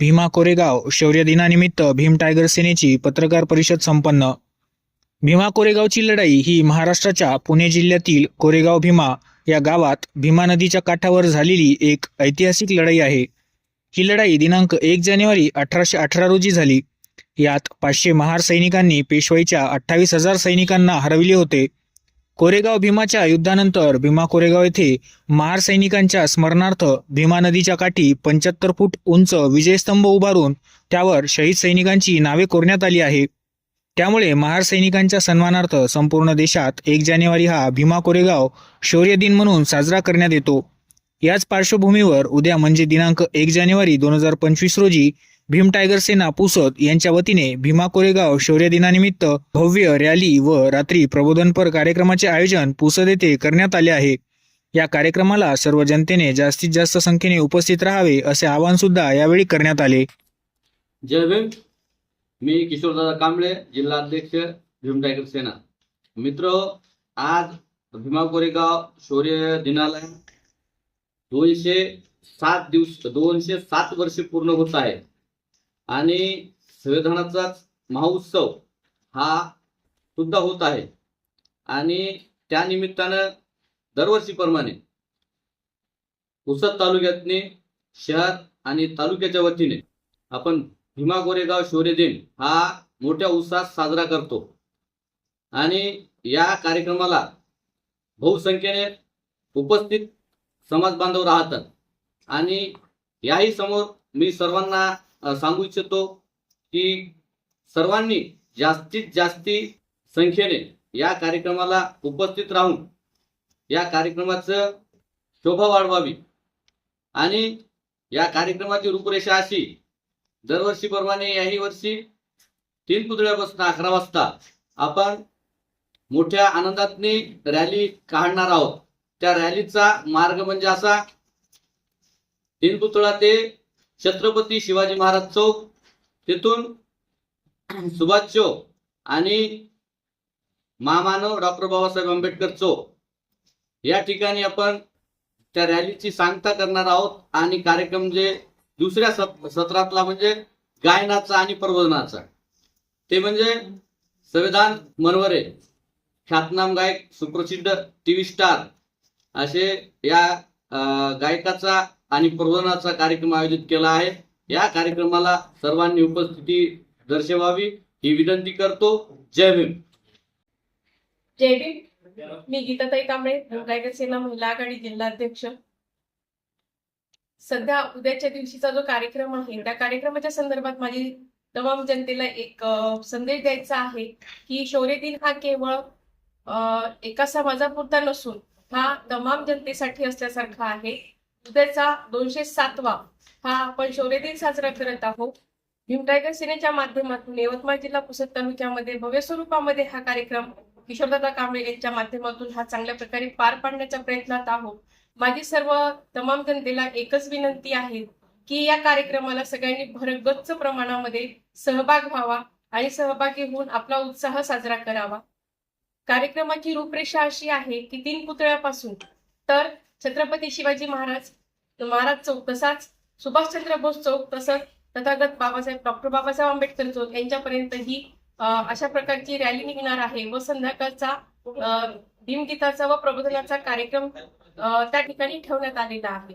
भीमा कोरेगाव शौर्य दिनानिमित्त भीम टायगर सेनेची पत्रकार परिषद संपन्न. भीमा कोरेगावची लढाई ही महाराष्ट्राच्या पुणे जिल्ह्यातील कोरेगाव भीमा या गावात भीमा नदीच्या काठावर झालेली एक ऐतिहासिक लढाई आहे. ही लढाई दिनांक एक जानेवारी अठराशे अठरा रोजी झाली. यात पाचशे महार सैनिकांनी पेशवाईच्या अठ्ठावीस हजार सैनिकांना हरविले होते. कोरेगाव भीमाच्या युद्धानंतर भीमा कोरेगाव येथे महार सैनिकांच्या स्मरणार्थ भीमा नदीच्या काठी पंच्याहत्तर फूट उंच विजयस्तंभ उभारून त्यावर शहीद सैनिकांची नावे कोरण्यात आली आहे त्यामुळे महार सैनिकांच्या सन्मानार्थ संपूर्ण देशात एक जानेवारी हा भीमा कोरेगाव शौर्य दिन म्हणून साजरा करण्यात येतो. याच पार्श्वभूमीवर उद्या म्हणजे दिनांक एक जानेवारी दोन हजार पंचवीस रोजी भीम टायगर सेना पुसद यांच्या वतीने भीमा कोरेगाव शौर्य दिनानिमित्त भव्य रॅली व रात्री प्रबोधनपर कार्यक्रमाचे आयोजन पुसद येथे करण्यात आले आहे. या कार्यक्रमाला सर्व जनतेने जास्तीत जास्त संख्येने उपस्थित राहावे असे आवाहन सुद्धा यावेळी करण्यात आले. जय भीम. मी किशोरदादा कांबळे जिल्हा अध्यक्ष भीम टायगर सेना. मित्र आज भीमा कोरेगाव शौर्य दिनाला दोनशे सात दिवस दोनशे सात वर्षे पूर्ण होत आहे. आणि संविधानाचाच महोत्सव हा सुद्धा होत आहे. आणि त्या निमित्तानं दरवर्षीप्रमाणे पुसद तालुक्यातने शहर आणि तालुक्याच्या वतीने आपण भीमा गोरेगाव शौर्य दिन हा मोठ्या उत्साहात साजरा करतो. आणि या कार्यक्रमाला बहुसंख्येने उपस्थित समाज बांधव राहतात. आणि याही समोर मी सर्वांना सांगू इच्छितो की सर्वांनी जास्तीत जास्ती संख्येने या कार्यक्रमाला उपस्थित राहून या कार्यक्रमाचं शोभा वाढवावी. आणि या कार्यक्रमाची रूपरेषा अशी दरवर्षीप्रमाणे याही वर्षी तीन पुतळ्यापासून अकरा वाजता आपण मोठ्या आनंदातनी रॅली काढणार आहोत. त्या रॅलीचा मार्ग म्हणजे असा तीन पुतळा ते छत्रपती शिवाजी महाराज चौक तिथून सुभाष चौक आणि महामानव डॉक्टर बाबासाहेब आंबेडकर चौक. या ठिकाणी आपण त्या रॅलीची सांगता करणार आहोत आणि कार्यक्रम जे दुसऱ्या सत सत्रातला म्हणजे गायनाचा आणि प्रबोधनाचा. ते म्हणजे संविधान मनवरे ख्यातनाम गायक सुप्रसिद्ध टीव्ही स्टार असे या गायकाचा आणि प्रबोधनाचा कार्यक्रम आयोजित केला आहे. या कार्यक्रमाला सर्वांनी उपस्थिती दर्शवावी. ही विनंती करतो. जय भीम. जय भीम. मी गीताताई कांबळे टायगर सेना महिला आघाडी जिल्हाध्यक्ष सध्या उद्याच्या दिवशीचा जो कार्यक्रम आहे त्या कार्यक्रमाच्या संदर्भात माझी तमाम जनतेला एक संदेश द्यायचा आहे की शौर्य दिन हा केवळ एका समाजापुरता नसून हा तमाम जनतेसाठी असल्यासारखा आहे. उद्याचा दोनशे सातवा हा आपण शौर्य दिन साजरा करत आहोत. भीम टायगर सेनेच्या माध्यमातून यवतमाळ जिल्हा पुसद तालुक्यामध्ये भव्य स्वरूपामध्ये हा कार्यक्रम किशोरदादा कांबळे यांच्या माध्यमातून हा चांगल्या प्रकारे पार पाडण्याच्या प्रयत्नात आहोत. माझी सर्व तमाम जनतेला एकच विनंती आहे की या कार्यक्रमाला सगळ्यांनी भरगच्च प्रमाणामध्ये सहभाग व्हावा आणि सहभागी होऊन आपला उत्साह साजरा करावा. कार्यक्रमाची रूपरेषा अशी आहे की तीन पुतळ्यापासून तर छत्रपती शिवाजी महाराज महाराज चौक तसाच सुभाषचंद्र बोस चौक तसंच तथागत बाबासाहेब डॉक्टर बाबासाहेब आंबेडकर चौक यांच्यापर्यंत ही अशा प्रकारची रॅली निघणार आहे व संध्याकाळचा भीमगीताचा व प्रबोधनाचा कार्यक्रम त्या ठिकाणी ठेवण्यात आलेला आहे.